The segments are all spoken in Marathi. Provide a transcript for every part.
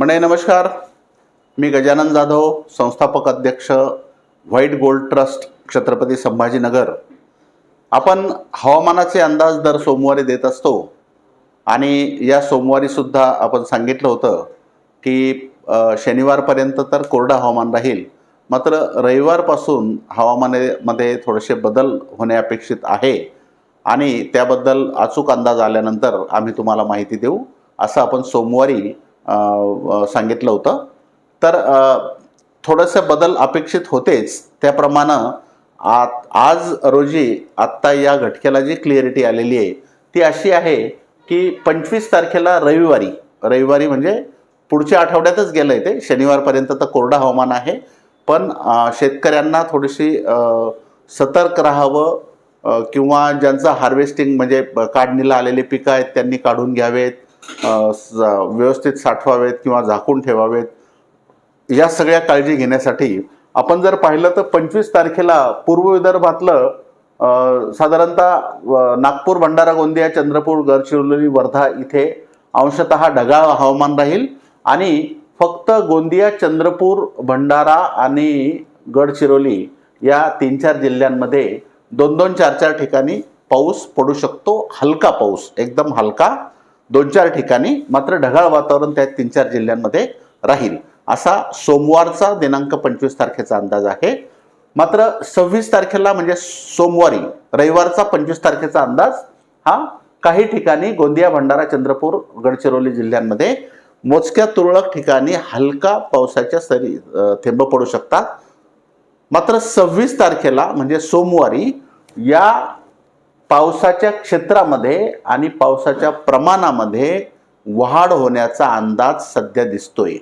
मंडळी नमस्कार. मी गजानन जाधव संस्थापक अध्यक्ष white gold trust Chhatrapati Sambhajinagar. आपण हवामानाचे अंदाज दर सोमवारी देत असतो आणि या सोमवारीसुद्धा आपण सांगितलं होतं की शनिवारपर्यंत तर कोरडं हवामान राहील. मात्र रविवारपासून हवामानामध्ये थोडेसे बदल होणे अपेक्षित आहे आणि त्याबद्दल अचूक अंदाज आल्यानंतर आम्ही तुम्हाला माहिती देऊ. असं आपण सोमवारी सांगितलं होतं. तर थोडंसं बदल अपेक्षित होतेच. त्याप्रमाणे आत आज रोजी आत्ता या घटकेला जी क्लिअरिटी आलेली आहे ती अशी आहे की पंचवीस तारखेला रविवारी रविवारी म्हणजे पुढच्या आठवड्यातच गेलं आहे ते. शनिवारपर्यंत तर कोरडं हवामान आहे. पण शेतकऱ्यांना थोडीशी सतर्क राहावं किंवा ज्यांचं हार्वेस्टिंग म्हणजे काढणीला आलेले पिकं आहेत त्यांनी काढून घ्यावेत. व्यवस्थित साठवावेत किंवा झाकून ठेवावेत. या सगळ्या काळजी घेण्यासाठी आपण जर पाहिलं तर पंचवीस तारखेला पूर्व विदर्भातलं साधारणतः नागपूर भंडारा गोंदिया चंद्रपूर गडचिरोली वर्धा इथे अंशतः ढगाळ हवामान राहील आणि फक्त गोंदिया चंद्रपूर भंडारा आणि गडचिरोली या तीन चार जिल्ह्यांमध्ये दोन दोन चार चार ठिकाणी पाऊस पडू शकतो. हलका पाऊस एकदम हलका. दोन चार ठिकाणी मात्र ढगाळ वातावरण त्या तीन चार जिल्ह्यांमध्ये राहील. असा सोमवारचा दिनांक पंचवीस तारखेचा अंदाज आहे. मात्र सव्वीस तारखेला म्हणजे सोमवारी रविवारचा पंचवीस तारखेचा अंदाज हा काही ठिकाणी गोंदिया भंडारा चंद्रपूर गडचिरोली जिल्ह्यांमध्ये मोजक्या तुरळक ठिकाणी हलका पावसाच्या सरी थेंब पडू शकतात. मात्र सव्वीस तारखेला म्हणजे सोमवारी या पावसाच्या क्षेत्रामध्ये आणि पावसाच्या प्रमाणामध्ये वाढ होण्याचा अंदाज सध्या दिसतोय.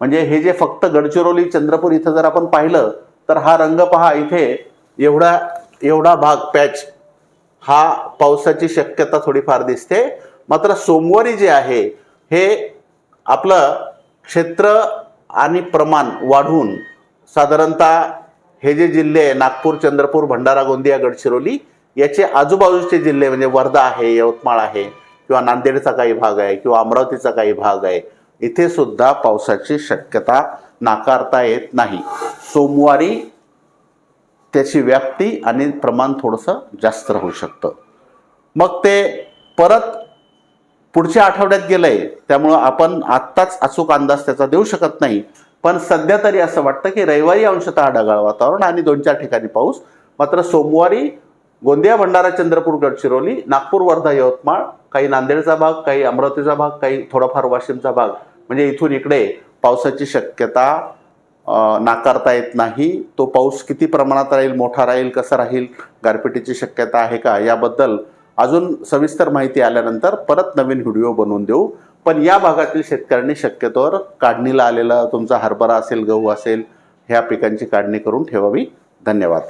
म्हणजे हे जे फक्त गडचिरोली चंद्रपूर इथं जर आपण पाहिलं तर हा रंग पहा इथे एवढा एवढा भाग पॅच. हा पावसाची शक्यता थोडीफार दिसते. मात्र सोमवारी जे आहे हे आपलं क्षेत्र आणि प्रमाण वाढवून साधारणतः हे जे जिल्हे नागपूर चंद्रपूर भंडारा गोंदिया गडचिरोली याचे आजूबाजूचे जिल्हे म्हणजे वर्धा आहे यवतमाळ आहे किंवा नांदेडचा काही भाग आहे किंवा अमरावतीचा काही भाग आहे इथे सुद्धा पावसाची शक्यता नाकारता येत नाही. सोमवारी त्याची व्याप्ती आणि प्रमाण थोडंसं जास्त राहू शकतं. मग ते परत पुढच्या आठवड्यात गेलं आहे त्यामुळं आपण आत्ताच अचूक अंदाज त्याचा देऊ शकत नाही. पण सध्या तरी असं वाटतं की रविवारी अंशतः ढगाळ वातावरण आणि दोन चार ठिकाणी पाऊस मात्र सोमवारी गोंदिया भंडारा चंद्रपूर गडचिरोली नागपूर वर्धा यवतमाळ काही नांदेडचा भाग काही अमरावतीचा भाग काही थोडाफार वाशिमचा भाग. म्हणजे इथून इकडे पावसाची शक्यता नाकारता येत नाही. तो पाऊस किती प्रमाणात राहील मोठा राहील कसा राहील गारपिटीची शक्यता आहे का? याबद्दल अजून सविस्तर माहिती आल्यानंतर परत नवीन व्हिडिओ बनवून देऊ. पण या भागातील शेतकऱ्यांनी शक्यतोवर काढणीला आलेला तुमचा हरभरा असेल गहू असेल ह्या पिकांची काढणी करून ठेवावी. धन्यवाद.